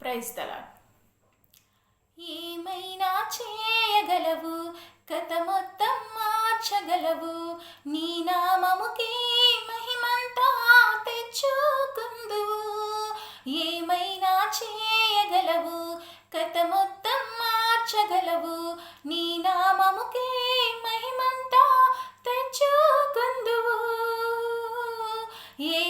ప్రైస్తలా ఏమైనా చేయగలవు? కథ మొత్తం మార్చగలవు. నీ నామముకే మహిమంతా తెచ్చుకుందువు. ఏమైనా చేయగలవు? కథ మొత్తం మార్చగలవు. నీ నామముకే మహిమంతా తెచ్చుకుందువు. ఏ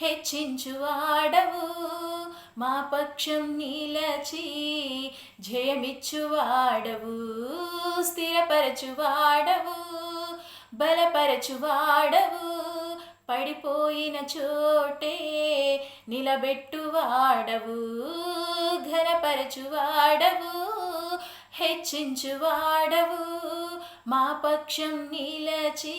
హెచ్చించువాడవు. మా పక్షం నీలచి జయమిచ్చువాడవు. స్థిరపరచువాడవు. బలపరచువాడవు. పడిపోయిన చోటే నిలబెట్టువాడవు. ఘనపరచువాడవు. హెచ్చించువాడవు. మా పక్షం నీలచి